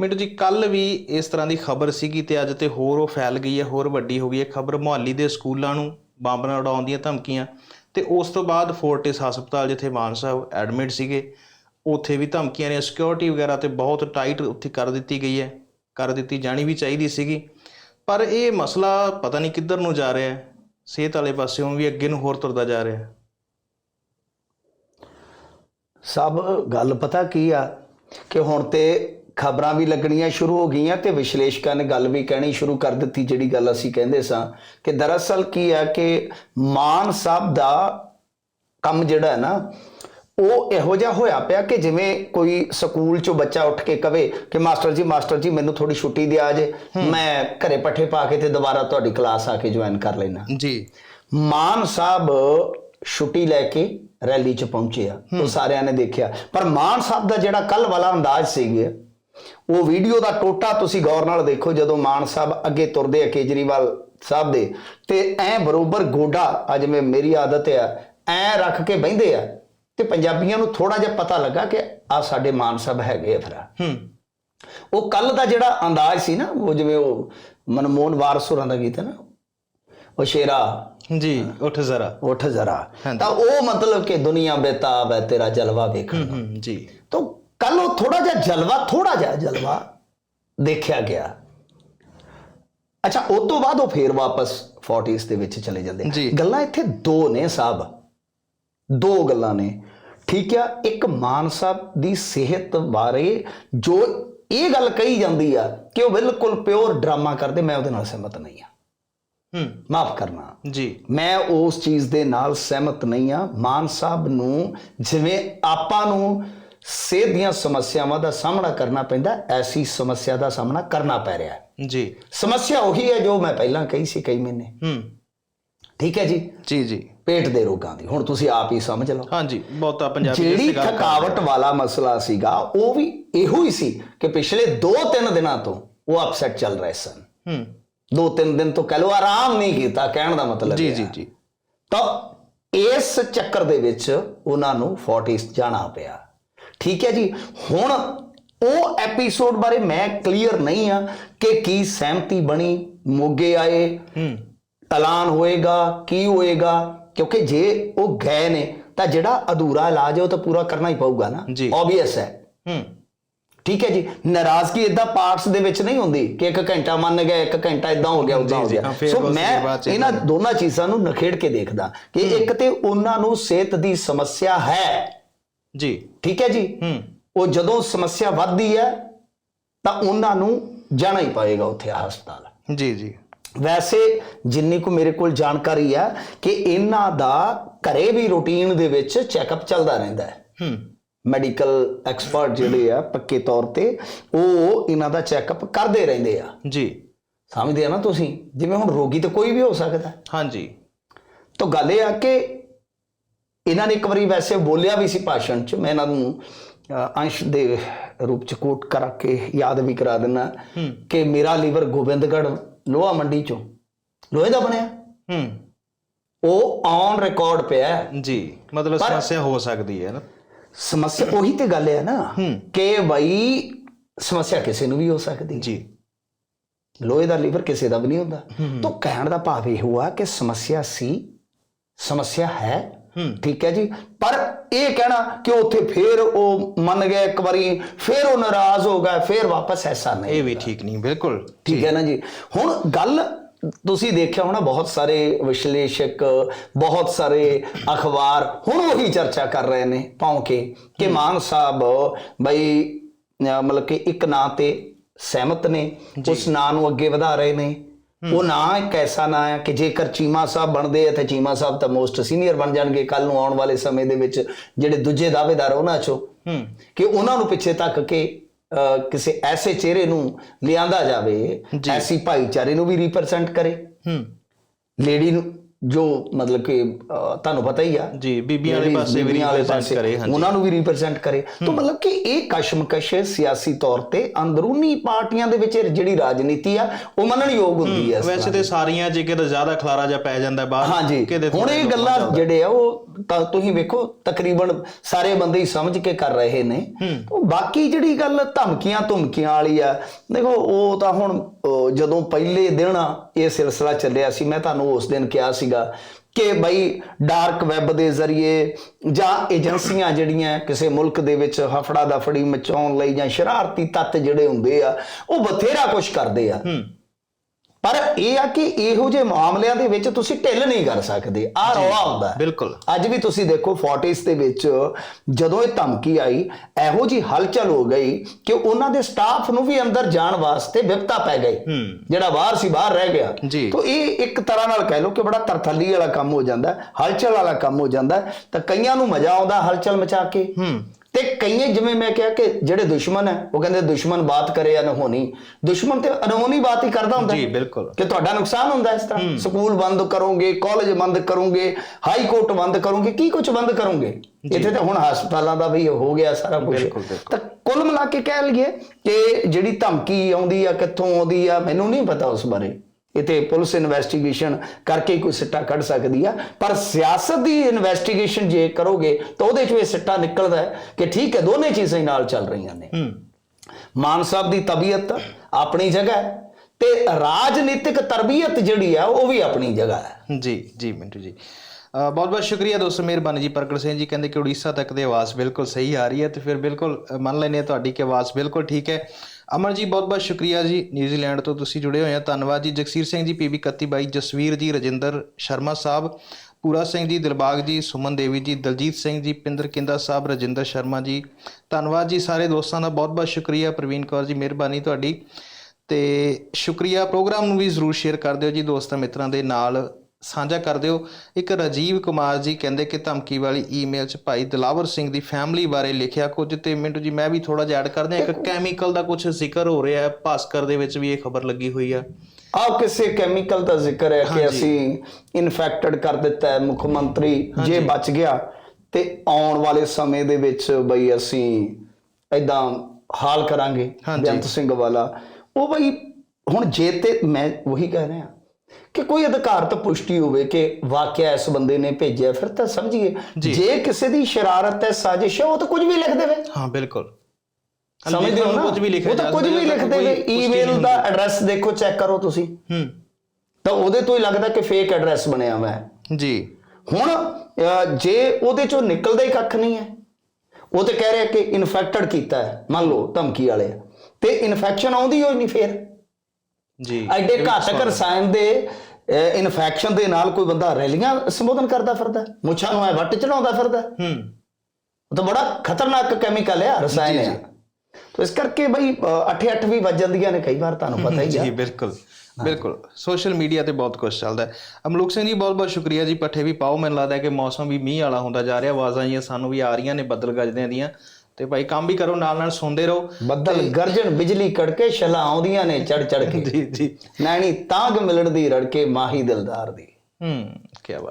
ਮਿੰਟੂ ਜੀ ਕੱਲ ਵੀ ਇਸ ਤਰ੍ਹਾਂ ਦੀ ਖਬਰ ਸੀਗੀ ਤੇ ਅੱਜ ਤੇ ਹੋਰ ਉਹ ਫੈਲ ਗਈ ਹੈ, ਹੋਰ ਵੱਡੀ ਹੋ ਗਈ ਹੈ। ਖਬਰ ਮੁਹੱਲੀ ਦੇ ਸਕੂਲਾਂ ਨੂੰ ਬੰਬ ਨਾਲ ਉਡਾਉਣ ਦੀਆਂ ਧਮਕੀਆਂ ਤੇ ਉਸ ਤੋਂ ਬਾਅਦ ਫੋਰਟਿਸ ਹਸਪਤਾਲ ਜਿੱਥੇ ਮਾਨ ਸਾਹਿਬ ਐਡਮਿਟ ਸੀਗੇ, ਉੱਥੇ ਵੀ ਧਮਕੀਆਂ ਨੇ। ਸਿਕਿਉਰਿਟੀ ਵਗੈਰਾ ਤੇ ਬਹੁਤ ਟਾਈਟ ਉੱਥੇ ਕਰ ਦਿੱਤੀ ਗਈ ਹੈ, ਕਰ ਦਿੱਤੀ ਜਾਣੀ ਵੀ ਚਾਹੀਦੀ ਸੀਗੀ। ਪਰ ਇਹ ਮਸਲਾ ਪਤਾ ਨਹੀਂ ਕਿੱਧਰ ਨੂੰ ਜਾ ਰਿਹਾ ਹੈ, ਸਿਹਤ ਵਾਲੇ ਪਾਸਿਓਂ ਵੀ ਅੱਗੇ ਨੂੰ ਹੋਰ ਤੁਰਦਾ ਜਾ ਰਿਹਾ ਹੈ। ਸਭ ਗੱਲ ਪਤਾ ਕੀ ਆ ਕਿ ਹੁਣ ਤੇ ਖਬਰਾਂ ਵੀ ਲੱਗਣੀਆਂ ਸ਼ੁਰੂ ਹੋ ਗਈਆਂ ਤੇ ਵਿਸ਼ਲੇਸ਼ਕਾਂ ਨੇ ਗੱਲ ਵੀ ਕਹਿਣੀ ਸ਼ੁਰੂ ਕਰ ਦਿੱਤੀ ਜਿਹੜੀ ਗੱਲ ਅਸੀਂ ਕਹਿੰਦੇ ਸਾਂ ਕਿ ਦਰਅਸਲ ਕੀ ਆ ਕਿ ਮਾਨ ਸਾਹਿਬ ਦਾ ਕੰਮ ਜਿਹੜਾ ਹੈ ਨਾ ਉਹ ਇਹੋ ਜਿਹਾ ਹੋਇਆ ਪਿਆ ਕਿ ਜਿਵੇਂ ਕੋਈ ਸਕੂਲ ਚੋਂ ਬੱਚਾ ਉੱਠ ਕੇ ਕਵੇ ਕਿ ਮਾਸਟਰ ਜੀ ਮਾਸਟਰ ਜੀ ਮੈਨੂੰ ਥੋੜੀ ਛੁੱਟੀ ਦਿਆ ਜੇ ਮੈਂ ਘਰੇ ਪੱਠੇ ਪਾ ਕੇ ਤੇ ਦੁਬਾਰਾ ਤੁਹਾਡੀ ਕਲਾਸ ਆ ਕੇ ਜੁਆਇਨ ਕਰ ਲੈਣਾ ਜੀ। ਮਾਨ ਸਾਹਿਬ ਛੁੱਟੀ ਲੈ ਕੇ ਰੈਲੀ 'ਚ ਪਹੁੰਚੇ ਆ ਉਹ ਸਾਰਿਆਂ ਨੇ ਦੇਖਿਆ। ਪਰ ਮਾਨ ਸਾਹਿਬ ਦਾ ਜਿਹੜਾ ਕੱਲ ਵਾਲਾ ਅੰਦਾਜ਼ ਸੀਗਾ ਉਹ ਵੀਡੀਓ ਦਾ ਟੋਟਾ ਤੁਸੀਂ ਗੌਰ ਨਾਲ ਦੇਖੋ ਜਦੋਂ ਮਾਨ ਸਾਹਿਬ ਅੱਗੇ ਤੁਰਦੇ ਆ ਕੇਜਰੀਵਾਲ ਸਾਹਿਬ ਦੇ ਤੇ ਐ ਬਰੋਬਰ ਗੋਡਾ ਅੱਜ ਮੈਂ ਮੇਰੀ ਆਦਤ ਆ ਐ ਰੱਖ ਕੇ ਬਹਿੰਦੇ ਆ ਤੇ ਪੰਜਾਬੀਆਂ ਨੂੰ ਥੋੜਾ ਜਿਹਾ ਪਤਾ ਲੱਗਾ ਕਿ ਆ ਸਾਡੇ ਮਾਨ ਸਾਹਿਬ ਹੈਗੇ ਆ ਫਿਰ। ਹੂੰ। ਉਹ ਕੱਲ ਦਾ ਜਿਹੜਾ ਅੰਦਾਜ਼ ਸੀ ਨਾ ਉਹ ਜਿਵੇਂ ਉਹ ਮਨਮੋਹਨ ਵਾਰਸੁਰਾਂ ਦਾ ਗੀਤ ਹੈ ਨਾ ਉਹ ਸ਼ੇਰਾ। ਜੀ ਉੱਠ ਜ਼ਰਾ। ਉੱਠ ਜ਼ਰਾ। ਤਾਂ ਉਹ ਮਤਲਬ ਕਿ ਦੁਨੀਆ ਬੇਤਾਬ ਹੈ ਤੇਰਾ ਜਲਵਾ ਵੇਖਣ ਜੀ। ਤਾਂ ਕੱਲ ਉਹ ਥੋੜਾ ਜਿਹਾ ਜਲਵਾ ਥੋੜਾ ਜਿਹਾ ਜਲਵਾ ਦੇਖਿਆ ਗਿਆ। ਅੱਛਾ ਉਸ ਤੋਂ ਬਾਅਦ ਉਹ ਫੇਰ ਵਾਪਸ 40s ਦੇ ਵਿੱਚ ਚਲੇ ਜਾਂਦੇ। ਗੱਲਾਂ ਇੱਥੇ ਦੋ ਨੇ ਸਾਹਿਬ ਦੋ ਗੱਲਾਂ ਨੇ। ਠੀਕ ਆ ਇੱਕ ਮਾਨ ਸਾਹਿਬ ਦੀ ਸਿਹਤ ਬਾਰੇ ਜੋ ਇਹ ਗੱਲ ਕਹੀ ਜਾਂਦੀ ਆ ਕਿ ਉਹ ਬਿਲਕੁਲ ਪਿਓਰ ਡਰਾਮਾ ਕਰਦੇ ਮੈਂ ਉਹਦੇ ਨਾਲ ਸਹਿਮਤ ਨਹੀਂ ਆ। ਹੂੰ। ਮਾਫ ਕਰਨਾ। ਜੀ। ਮੈਂ ਉਸ ਚੀਜ਼ ਦੇ ਨਾਲ ਸਹਿਮਤ ਨਹੀਂ ਆ। ਮਾਨ ਸਾਹਿਬ ਨੂੰ ਜਿਵੇਂ ਆਪਾਂ ਨੂੰ ਸਿਹਤ ਦੀਆਂ ਸਮੱਸਿਆਵਾਂ ਦਾ ਸਾਹਮਣਾ ਕਰਨਾ ਪੈਂਦਾ ਐਸੀ ਸਮੱਸਿਆ ਦਾ ਸਾਹਮਣਾ ਕਰਨਾ ਪੈ ਰਿਹਾ। ਜੀ। ਸਮੱਸਿਆ ਉਹੀ ਹੈ ਜੋ ਮੈਂ ਪਹਿਲਾਂ ਕਹੀ ਸੀ ਕਈ ਮਹੀਨੇ। ਹੂੰ। ਠੀਕ ਹੈ ਜੀ? ਜੀ ਜੀ। ਪੇਟ ਦੇ ਰੋਗਾਂ ਦੀ। ਹੁਣ ਤੁਸੀਂ ਆਪ ਹੀ ਸਮਝ ਲਓ। ਹਾਂਜੀ ਬਹੁਤਾ ਪੰਜਾਬੀ ਜਿਹੜੀ ਥਕਾਵਟ ਵਾਲਾ ਮਸਲਾ ਸੀਗਾ ਉਹ ਵੀ ਇਹੋ ਹੀ ਸੀ ਕਿ ਪਿਛਲੇ 2-3 ਦਿਨਾਂ ਤੋਂ ਉਹ ਅਪਸੈਟ ਚੱਲ ਰਹੇ ਸਨ। ਹੂੰ। ਦੋ ਤਿੰਨ ਦਿਨ ਤੋਂ ਕਹਿ ਲਓ ਆਰਾਮ ਨਹੀਂ ਕੀਤਾ ਕਹਿਣ ਦਾ ਮਤਲਬ ਜੀ ਜੀ। ਜੀ। ਤਾਂ ਇਸ ਚੱਕਰ ਦੇ ਵਿੱਚ ਉਹਨਾਂ ਨੂੰ 40s ਜਾਣਾ ਪਿਆ। ਠੀਕ ਹੈ ਜੀ? ਹੁਣ ਉਹ ਐਪੀਸੋਡ ਬਾਰੇ ਮੈਂ ਕਲੀਅਰ ਨਹੀਂ ਆ ਕਿ ਕੀ ਸਹਿਮਤੀ ਬਣੀ ਮੋਗੇ ਆਏ ਹੂੰ। ਐਲਾਨ ਹੋਏਗਾ ਕੀ ਹੋਏਗਾ? ਕਿਉਂਕਿ ਜੇ ਉਹ ਗਏ ਨੇ ਤਾਂ ਜਿਹੜਾ ਅਧੂਰਾ ਇਲਾਜ ਹੈ ਉਹ ਤਾਂ ਪੂਰਾ ਕਰਨਾ ਹੀ ਪਊਗਾ ਨਾ। ਆਬਵੀਅਸ ਹੈ। ਹੂੰ। ਠੀਕ ਹੈ ਜੀ? ਨਾਰਾਜ਼ਗੀ ਇਦਾਂ ਪਾਰਟਸ ਦੇ ਵਿੱਚ ਨਹੀਂ ਹੁੰਦੀ ਕਿ ਇੱਕ ਘੰਟਾ ਮੰਨ ਗਿਆ ਇੱਕ ਘੰਟਾ ਇਦਾਂ ਹੋ ਗਿਆ ਉਦਾਂ ਹੋ ਗਿਆ। ਸੋ ਮੈਂ ਇਹਨਾਂ ਦੋਨਾਂ ਚੀਜ਼ਾਂ ਨੂੰ ਨਖੇੜ ਕੇ ਦੇਖਦਾ ਕਿ ਇੱਕ ਤੇ ਉਹਨਾਂ ਨੂੰ ਸਿਹਤ ਦੀ ਸਮੱਸਿਆ ਹੈ। ਜੀ। ਠੀਕ ਹੈ ਜੀ? ਹੂੰ। ਉਹ ਜਦੋਂ ਸਮੱਸਿਆ ਵੱਧਦੀ ਹੈ ਤਾਂ ਉਹਨਾਂ ਨੂੰ ਜਾਣਾ ਹੀ ਪਏਗਾ ਉੱਥੇ ਹਸਪਤਾਲ। ਜੀ ਜੀ। ਵੈਸੇ ਜਿੰਨੀ ਕੁ ਮੇਰੇ ਕੋਲ ਜਾਣਕਾਰੀ ਹੈ ਕਿ ਇਹਨਾਂ ਦਾ ਘਰੇ ਵੀ ਰੂਟੀਨ ਦੇ ਵਿੱਚ ਚੈੱਕਅਪ ਚੱਲਦਾ ਰਹਿੰਦਾ ਹੈ। ਹੂੰ। ਮੈਡੀਕਲ ਐਕਸਪਰਟ ਜਿਹੜੇ ਆ ਪੱਕੇ ਤੌਰ ਤੇ ਉਹ ਇਹਨਾਂ ਦਾ ਚੈੱਕਅਪ ਕਰਦੇ ਰਹਿੰਦੇ ਆ। ਜੀ। ਸਮਝਦੇ ਆ ਨਾ ਤੁਸੀਂ? ਜਿਵੇਂ ਹੁਣ ਰੋਗੀ ਤਾਂ ਕੋਈ ਵੀ ਹੋ ਸਕਦਾ। ਹਾਂਜੀ। ਤਾਂ ਗੱਲ ਇਹ ਆ ਕਿ ਇਹਨਾਂ ਨੇ ਇੱਕ ਵਾਰੀ ਵੈਸੇ ਬੋਲਿਆ ਵੀ ਸੀ ਭਾਸ਼ਣ 'ਚ ਮੈਂ ਇਹਨਾਂ ਨੂੰ ਅੰਸ਼ ਦੇ ਰੂਪ 'ਚ ਕੋਟ ਕਰਾ ਕੇ ਯਾਦ ਵੀ ਕਰਾ ਦਿੰਨਾ। ਕਿ ਮੇਰਾ ਲੀਵਰ ਗੋਬਿੰਦਗੜ੍ਹ ਲੋਹਾ ਮੰਡੀ 'ਚੋਂ ਲੋਹੇ ਦਾ ਬਣਿਆ। ਹੂੰ। ਉਹ ਔਨ ਰਿਕਾਰਡ ਪਿਆ। ਜੀ ਮਤਲਬ ਸਮੱਸਿਆ ਹੋ ਸਕਦੀ ਹੈ ਨਾ। ਸਮੱਸਿਆ ਉਹੀ ਤੇ ਗੱਲ ਹੈ ਨਾ। ਕਿ ਬਈ ਸਮੱਸਿਆ ਕਿਸੇ ਨੂੰ ਵੀ ਹੋ ਸਕਦੀ। ਜੀ। ਲੋਹੇ ਦਾ ਲੀਵਰ ਕਿਸੇ ਦਾ ਵੀ ਨਹੀਂ ਹੁੰਦਾ। ਤਾਂ ਕਹਿਣ ਦਾ ਭਾਵ ਇਹ ਹੋਆ ਕਿ ਸਮੱਸਿਆ ਸੀ ਸਮੱਸਿਆ ਹੂੰ ਠੀਕ ਹੈ ਜੀ? ਪਰ ਇਹ ਕਹਿਣਾ ਕਿ ਉੱਥੇ ਫੇਰ ਉਹ ਮੰਨ ਗਿਆ ਇੱਕ ਵਾਰੀ ਫੇਰ ਉਹ ਨਾਰਾਜ਼ ਹੋ ਗਿਆ ਫੇਰ ਵਾਪਸ ਐਸਾ ਨਹੀਂ ਇਹ ਵੀ ਠੀਕ ਨਹੀਂ ਬਿਲਕੁਲ। ਠੀਕ ਹੈ ਨਾ ਜੀ? ਹੁਣ ਗੱਲ ਤੁਸੀਂ ਦੇਖਿਆ ਹੋਣਾ ਬਹੁਤ ਸਾਰੇ ਵਿਸ਼ਲੇਸ਼ਕ ਬਹੁਤ ਸਾਰੇ ਅਖਬਾਰ ਹੁਣ ਉਹੀ ਚਰਚਾ ਕਰ ਰਹੇ ਨੇ ਭੌਂਕੇ ਕਿ ਮਾਨ ਸਾਹਿਬ ਬਈ ਮਤਲਬ ਕਿ ਇੱਕ ਨਾਂ ਤੇ ਸਹਿਮਤ ਨੇ ਉਸ ਨਾਂ ਨੂੰ ਅੱਗੇ ਵਧਾ ਰਹੇ ਨੇ। ਉਹ ਨਾਂ ਇੱਕ ਐਸਾ ਨਾਂ ਹੈ ਕਿ ਜੇਕਰ ਚੀਮਾ ਸਾਹਿਬ ਬਣਦੇ ਆ ਤਾਂ ਚੀਮਾ ਸਾਹਿਬ ਤਾਂ ਮੋਸਟ ਸੀਨੀਅਰ ਬਣ ਜਾਣਗੇ ਕੱਲ ਨੂੰ ਆਉਣ ਵਾਲੇ ਸਮੇਂ ਦੇ ਵਿੱਚ ਜਿਹੜੇ ਦੂਜੇ ਦਾਅਵੇਦਾਰ ਉਹਨਾਂ ਚੋਂ। ਕਿ ਉਹਨਾਂ ਨੂੰ ਪਿੱਛੇ ਤੱਕ ਕੇ ਕਿਸੇ ਐਸੇ ਚਿਹਰੇ ਨੂੰ ਲਿਆਂਦਾ ਜਾਵੇ ਐਸੀ ਭਾਈਚਾਰੇ ਨੂੰ ਵੀ ਰਿਪਰੈਜ਼ੈਂਟ ਕਰੇ। ਹੂੰ। ਲੇਡੀ ਨੂੰ ਜੋ ਮਤਲਬ ਕਿ ਤੁਹਾਨੂੰ ਪਤਾ ਹੀ ਆ। ਜੀ ਬੀਬੀਆਂ ਵਾਲੇ ਪਾਸੇ ਵੀ ਵਾਲੇ ਪਾਸੇ, ਕਰੇ ਹਾਂਜੀ। ਉਹਨਾਂ ਨੂੰ ਵੀ ਰਿਪਰੈਜ਼ੈਂਟ ਕਰੇ। ਤਾਂ ਮਤਲਬ ਕਿ ਇਹ ਕਸ਼ਮਕਸ਼ ਸਿਆਸੀ ਤੌਰ ਤੇ ਅੰਦਰੂਨੀ ਪਾਰਟੀਆਂ ਦੇ ਵਿੱਚ ਜਿਹੜੀ ਰਾਜਨੀਤੀ ਆ ਉਹ ਮੰਨਣਯੋਗ ਹੁੰਦੀ ਹੈ ਇਸ ਵੈਸੇ ਤੇ ਸਾਰੀਆਂ ਜੇ ਕਿਤੇ ਜ਼ਿਆਦਾ ਖਲਾਰਾ ਜਾਂ ਪੈ ਜਾਂਦਾ ਬਾਹਰ ਹਾਂਜੀ। ਕਿਤੇ ਹੁਣ ਇਹ ਗੱਲਾਂ। ਜਿਹੜੇ ਆ ਉਹ ਤੁਸੀਂ ਵੇਖੋ ਤਕਰੀਬਨ ਸਾਰੇ ਬੰਦੇ ਹੀ ਸਮਝ ਕੇ ਕਰ ਰਹੇ ਨੇ। ਉਹ ਬਾਕੀ ਜਿਹੜੀ ਗੱਲ ਧਮਕੀਆਂ ਧਮਕੀਆਂ ਵਾਲੀ ਆ ਦੇਖੋ ਉਹ ਤਾਂ ਹੁਣ ਜਦੋਂ ਪਹਿਲੇ ਦਿਨ ਇਹ ਸਿਲਸਿਲਾ ਚੱਲਿਆ ਸੀ ਮੈਂ ਤੁਹਾਨੂੰ ਉਸ ਦਿਨ ਕਿਹਾ ਸੀਗਾ ਕਿ ਬਈ ਡਾਰਕ ਵੈਬ ਦੇ ਜ਼ਰੀਏ ਜਾਂ ਏਜੰਸੀਆਂ ਜਿਹੜੀਆਂ ਕਿਸੇ ਮੁਲਕ ਦੇ ਵਿੱਚ ਹਫੜਾ ਦਫੜੀ ਮਚਾਉਣ ਲਈ ਜਾਂ ਸ਼ਰਾਰਤੀ ਤੱਤ ਜਿਹੜੇ ਹੁੰਦੇ ਆ, ਉਹ ਬਥੇਰਾ ਕੁਝ ਕਰਦੇ ਆ। ਪਰ ਇਹ ਆ ਕਿ ਇਹੋ ਜਿਹੇ ਮਾਮਲਿਆਂ ਦੇ ਵਿੱਚ ਤੁਸੀਂ ਢਿੱਲ ਨਹੀਂ ਕਰ ਸਕਦੇ। ਆ ਰੌਲਾ ਹੁੰਦਾ ਹੈ। ਬਿਲਕੁਲ। ਅੱਜ ਵੀ ਤੁਸੀਂ ਦੇਖੋ ਫੋਰਟਿਸ ਦੇ ਵਿੱਚ ਜਦੋਂ ਇਹ ਧਮਕੀ ਆਈ ਇਹੋ ਜੀ ਹਲਚਲ ਹੋ ਗਈ ਕਿ ਉਹਨਾਂ ਦੇ ਸਟਾਫ ਨੂੰ ਵੀ ਅੰਦਰ ਜਾਣ ਵਾਸਤੇ ਵਿਪਤਾ ਪੈ ਗਈ। ਜਿਹੜਾ ਬਾਹਰ ਸੀ ਬਾਹਰ ਰਹਿ ਗਿਆ। ਤਾਂ ਇਹ ਇੱਕ ਤਰ੍ਹਾਂ ਨਾਲ ਕਹਿ ਲਓ ਕਿ ਬੜਾ ਤਰਥੱਲੀ ਵਾਲਾ ਕੰਮ ਹੋ ਜਾਂਦਾ ਹਲਚਲ ਵਾਲਾ ਕੰਮ ਹੋ ਜਾਂਦਾ ਤਾਂ ਕਈਆਂ ਨੂੰ ਮਜ਼ਾ ਆਉਂਦਾ ਹਲਚਲ ਮਚਾ ਕੇ। ਹੂੰ। ਤੇ ਕਈਏ ਜਿਵੇਂ ਮੈਂ ਕਿਹਾ ਕਿ ਜਿਹੜੇ ਦੁਸ਼ਮਣ ਹੈ ਉਹ ਕਹਿੰਦੇ ਦੁਸ਼ਮਣ ਬਾਤ ਕਰੇ ਅਨਹੋਣੀ ਦੁਸ਼ਮਣ ਤੇ ਅਨਹੋਣੀ ਬਾਤ ਹੀ ਕਰਦਾ ਹੁੰਦਾ। ਜੀ ਬਿਲਕੁਲ। ਕਿ ਤੁਹਾਡਾ ਨੁਕਸਾਨ ਹੁੰਦਾ ਇਸ ਤਰ੍ਹਾਂ। ਸਕੂਲ ਬੰਦ ਕਰੋਗੇ ਕਾਲਜ ਬੰਦ ਕਰੋਗੇ ਹਾਈ ਕੋਰਟ ਬੰਦ ਕਰੋਗੇ ਕੀ ਕੁਝ ਬੰਦ ਕਰੋਗੇ? ਇੱਥੇ ਤਾਂ ਹੁਣ ਹਸਪਤਾਲਾਂ ਦਾ ਵੀ ਹੋ ਗਿਆ ਸਾਰਾ ਕੁਝ। ਤਾਂ ਕੁੱਲ ਮਿਲਾ ਕੇ ਕਹਿ ਲਈਏ ਕਿ ਜਿਹੜੀ ਧਮਕੀ ਆਉਂਦੀ ਆ ਕਿੱਥੋਂ ਆਉਂਦੀ ਆ ਮੈਨੂੰ ਨਹੀਂ ਪਤਾ ਉਸ ਬਾਰੇ। ਇਹ ਤੇ ਪੁਲਿਸ ਇਨਵੈਸਟੀਗੇਸ਼ਨ ਕਰਕੇ ਕੋਈ ਸਿੱਟਾ ਕੱਢ ਸਕਦੀ ਆ। ਪਰ ਸਿਆਸਤ ਦੀ ਇਨਵੈਸਟੀਗੇਸ਼ਨ ਜੇ ਕਰੋਗੇ ਤਾਂ ਉਹਦੇ ਚੋਂ ਇਹ ਸਿੱਟਾ ਨਿਕਲਦਾ ਹੈ ਕਿ ਠੀਕ ਹੈ ਦੋਨੇ ਚੀਜ਼ਾਂ ਹੀ ਨਾਲ ਚੱਲ ਰਹੀਆਂ ਨੇ। ਮਾਨ ਸਾਹਿਬ ਦੀ ਤਬੀਅਤ ਆਪਣੀ ਜਗ੍ਹਾ ਹੈ ਤੇ ਰਾਜਨੀਤਿਕ ਤਰਬੀਅਤ ਜਿਹੜੀ ਆ ਉਹ ਵੀ ਆਪਣੀ ਜਗ੍ਹਾ ਹੈ। ਜੀ ਜੀ ਮਿੰਟੂ ਜੀ। ਬਹੁਤ ਬਹੁਤ ਸ਼ੁਕਰੀਆ ਦੋਸਤੋ ਮਿਹਰਬਾਨੀ ਜੀ ਪ੍ਰਗਟ ਸਿੰਘ ਜੀ ਕਹਿੰਦੇ ਕਿ ਉੜੀਸਾ ਤੱਕ ਦੀ ਆਵਾਜ਼ ਬਿਲਕੁਲ ਸਹੀ ਆ ਰਹੀ ਹੈ ਤੇ ਫਿਰ ਬਿਲਕੁਲ ਮੰਨ ਲੈਨੇ ਤੁਹਾਡੀ ਕਿ ਆਵਾਜ਼ ਬਿਲਕੁਲ ਠੀਕ ਹੈ। ਅਮਨ ਜੀ, ਬਹੁਤ ਬਹੁਤ ਸ਼ੁਕਰੀਆ ਜੀ ਨਿਊਜ਼ੀਲੈਂਡ ਤੋਂ ਤੁਸੀਂ ਜੁੜੇ ਹੋਏ ਆ। ਧੰਨਵਾਦ ਜੀ। ਜਗਸੀਰ ਸਿੰਘ ਜੀ ਪੀਬੀ 31 ਬਾਈ ਜਸਵੀਰ ਜੀ, ਰਜਿੰਦਰ ਸ਼ਰਮਾ ਸਾਹਿਬ, ਪੂਰਾ ਸਿੰਘ ਜੀ, ਦਿਲਬਾਗ ਜੀ, ਸੁਮਨ ਦੇਵੀ ਜੀ, ਦਲਜੀਤ ਸਿੰਘ ਜੀ, ਪਿੰਦਰ ਕਿੰਦਾ ਸਾਹਿਬ, ਰਜਿੰਦਰ ਸ਼ਰਮਾ ਜੀ। ਧੰਨਵਾਦ ਜੀ ਸਾਰੇ ਦੋਸਤਾਂ ਦਾ। ਬਹੁਤ ਬਹੁਤ ਸ਼ੁਕਰੀਆ ਪ੍ਰਵੀਨ ਕੌਰ ਜੀ, ਮਿਹਰਬਾਨੀ ਤੁਹਾਡੀ। ਤੇ ਸ਼ੁਕਰੀਆ। ਪ੍ਰੋਗਰਾਮ ਨੂੰ ਵੀ ਜ਼ਰੂਰ ਸ਼ੇਅਰ ਕਰ ਦਿਓ ਜੀ, ਦੋਸਤਾਂ ਮਿੱਤਰਾਂ ਦੇ ਨਾਲ। ਸਾਂਝਾ ਕਰ ਦਿਓ। ਇੱਕ ਰਾਜੀਵ ਕੁਮਾਰ ਜੀ ਕਹਿੰਦੇ ਕਿ ਧਮਕੀ ਵਾਲੀ ਈਮੇਲ 'ਚ ਭਾਈ ਦਿਲਾਵਰ ਸਿੰਘ ਦੀ ਫੈਮਿਲੀ ਬਾਰੇ ਲਿਖਿਆ ਕੁਝ ਤੇ ਮਿੰਟੂ ਜੀ ਮੈਂ ਵੀ ਥੋੜਾ ਜਿਹਾ ਐਡ ਕਰਦੇ ਹਾਂ। ਇੱਕ ਕੈਮੀਕਲ ਦਾ ਕੁਝ ਜ਼ਿਕਰ ਹੋ ਰਿਹਾ ਹੈ। ਭਾਸਕਰ ਦੇ ਵਿੱਚ ਵੀ ਇਹ ਖਬਰ ਲੱਗੀ ਹੋਈ ਆ। ਆਹ ਕਿਸੇ ਕੈਮੀਕਲ ਦਾ ਜ਼ਿਕਰ ਹੈ ਕਿ ਅਸੀਂ ਇਨਫੈਕਟਡ ਕਰ ਦਿੱਤਾ ਹੈ ਮੁੱਖ ਮੰਤਰੀ। ਜੇ ਬਚ ਗਿਆ ਤੇ ਆਉਣ ਵਾਲੇ ਸਮੇਂ ਦੇ ਵਿੱਚ ਬਈ ਅਸੀਂ ਐਦਾਂ ਹਾਲ ਕਰਾਂਗੇ। ਬੇਅੰਤ ਸਿੰਘ ਵਾਲਾ। ਉਹ ਬਈ ਹੁਣ ਜੇ ਤੇ ਮੈਂ ਉਹੀ ਕਹਿ ਰਿਹਾ। ਕਿ ਕੋਈ ਅਧਿਕਾਰਤ ਪੁਸ਼ਟੀ ਹੋਵੇ ਕਿ ਵਾਕਿਆ ਇਸ ਬੰਦੇ ਨੇ ਭੇਜਿਆ ਫਿਰ ਤਾਂ ਸਮਝੀਏ। ਜੇ। ਕਿਸੇ ਦੀ ਸ਼ਰਾਰਤ ਹੈ ਸਾਜ਼ਿਸ਼ ਹੈ ਉਹ ਤਾਂ ਕੁਝ ਵੀ ਲਿਖ ਦੇਵੇ। ਹਾਂ ਬਿਲਕੁਲ। ਸਮਝਦੇ ਹੋ ਨਾ? ਕੁਝ ਵੀ ਲਿਖਿਆ ਉਹ ਤਾਂ ਕੁਝ ਵੀ ਲਿਖ ਦੇਵੇ। ਈਮੇਲ ਦਾ ਐਡਰੈਸ ਦੇਖੋ ਚੈੱਕ ਕਰੋ ਤੁਸੀਂ। ਹੂੰ। ਤਾਂ ਉਹਦੇ ਤੋਂ ਹੀ ਲੱਗਦਾ ਕਿ ਫੇਕ ਐਡਰੈਸ ਬਣਿਆ ਹੋਇਆ ਹੈ। ਜੀ। ਹੁਣ ਜੇ ਉਹਦੇ ਚੋਂ ਨਿਕਲਦਾ ਹੀ ਕੱਖ ਨਹੀਂ ਹੈ ਉਹ ਤੇ ਕਹਿ ਰਿਹਾ ਕਿ ਇਨਫੈਕਟਡ ਕੀਤਾ ਹੈ। ਮੰਨ ਲਓ ਧਮਕੀ ਵਾਲੇ ਤੇ ਇਨਫੈਕਸ਼ਨ ਆਉਂਦੀ ਹੋਈ ਨਹੀਂ ਫੇਰ। ਜੀ। ਐਡੇ ਘਾਤਕ ਰਸਾਇਣ ਦੇ ਇਨਫੈਕਸ਼ਨ ਦੇ ਨਾਲ ਕੋਈ ਬੰਦਾ ਰੈਲੀਆਂ ਸੰਬੋਧਨ ਕਰਦਾ ਫਿਰਦਾ ਮੁੱਛਾਂ ਨੂੰ ਐ ਵੱਟ ਚੜਾਉਂਦਾ ਫਿਰਦਾ ਹੈ। ਉਹ ਤਾਂ ਬੜਾ ਖਤਰਨਾਕ ਕੈਮੀਕਲ ਹੈ ਰਸਾਇਣ ਹੈ। ਤਾਂ ਇਸ ਕਰਕੇ ਬਈ 8-8 ਵੀ ਵੱਜ ਜਾਂਦੀਆਂ ਨੇ ਕਈ ਵਾਰ ਤੁਹਾਨੂੰ ਪਤਾ ਹੀ ਹੈ। ਜੀ ਬਿਲਕੁਲ ਬਿਲਕੁਲ। ਸੋਸ਼ਲ ਮੀਡੀਆ ਤੇ ਬਹੁਤ ਕੁਝ ਚੱਲਦਾ ਹੈ। ਅਮਲੂਕ ਸਿੰਘ ਜੀ ਬਹੁਤ ਬਹੁਤ ਸ਼ੁਕਰੀਆ ਜੀ ਪੱਠੇ ਵੀ ਪਾਓ। ਮੈਨੂੰ ਲੱਗਦਾ ਹੈ ਕਿ ਮੌਸਮ ਵੀ ਮੀਂਹ ਵਾਲਾ ਹੁੰਦਾ ਜਾ ਰਿਹਾ ਆਵਾਜ਼ਾਂ ਜੀਆਂ ਸਾਨੂੰ ਵੀ ਆ ਰਹੀਆਂ ਨੇ ਬੱਦਲ ਗੱਜਦਿਆਂ ਦੀਆਂ। ਤੇ ਭਾਈ ਕੰਮ ਵੀ ਕਰੋ ਨਾਲ ਨਾਲ ਸੁਣਦੇ ਰਹੋ ਬੱਦਲ ਗਰਜਣ ਬਿਜਲੀ ਕੜਕੇ ਛਲਾ ਆਉਂਦੀਆਂ ਨੇ ਚੜ ਚੜ ਕੇ। ਜੀ ਜੀ। ਨੈਣੀ ਤਾਂਗ ਮਿਲਣ ਦੀ ਰੜਕੇ ਮਾਹੀ ਦਿਲਦਾਰ ਦੀ। ਹੂੰ ਕੀ ਬਾਤ